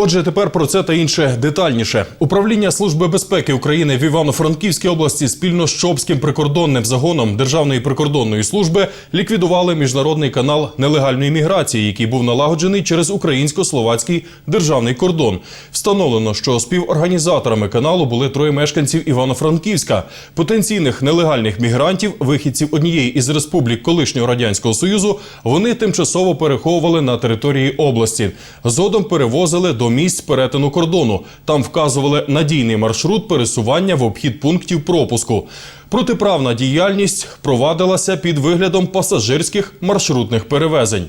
Отже, тепер про це та інше детальніше. Управління Служби безпеки України в Івано-Франківській області спільно з Чопським прикордонним загоном Державної прикордонної служби ліквідували міжнародний канал нелегальної міграції, який був налагоджений через українсько-словацький державний кордон. Встановлено, що співорганізаторами каналу були троє мешканців Івано-Франківська, потенційних нелегальних мігрантів, вихідців однієї із республік колишнього радянського союзу. Вони тимчасово переховували на території області. Згодом перевозили до місць перетину кордону. Там вказували надійний маршрут пересування в обхід пунктів пропуску. Протиправна діяльність провадилася під виглядом пасажирських маршрутних перевезень.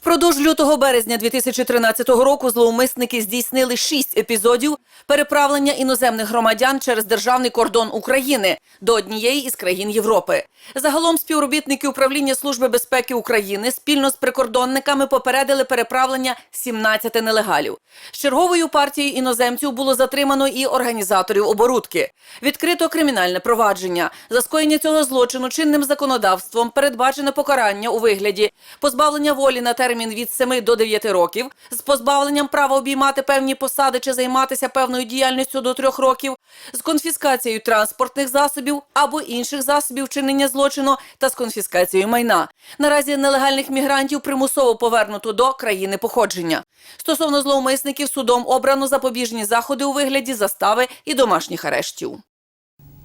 Впродовж лютого березня 2013 року зловмисники здійснили шість епізодів переправлення іноземних громадян через державний кордон України до однієї із країн Європи. Загалом співробітники управління Служби безпеки України спільно з прикордонниками попередили переправлення 17 нелегалів. З черговою партією іноземців було затримано і організаторів оборудки. Відкрито кримінальне провадження. За скоєння цього злочину чинним законодавством передбачене покарання у вигляді позбавлення волі на термін від 7 до 9 років, з позбавленням права обіймати певні посади чи займатися певною діяльністю до 3 років, з конфіскацією транспортних засобів або інших засобів вчинення злочину та з конфіскацією майна. Наразі нелегальних мігрантів примусово повернуто до країни походження. Стосовно зловмисників судом обрано запобіжні заходи у вигляді застави і домашніх арештів.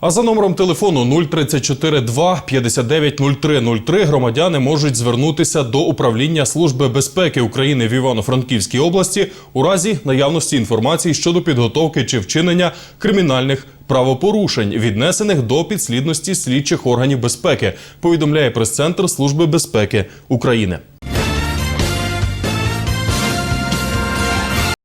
А за номером телефону 034 2 59 03 03 громадяни можуть звернутися до управління Служби безпеки України в Івано-Франківській області у разі наявності інформації щодо підготовки чи вчинення кримінальних правопорушень, віднесених до підслідності слідчих органів безпеки. Повідомляє прес-центр Служби безпеки України.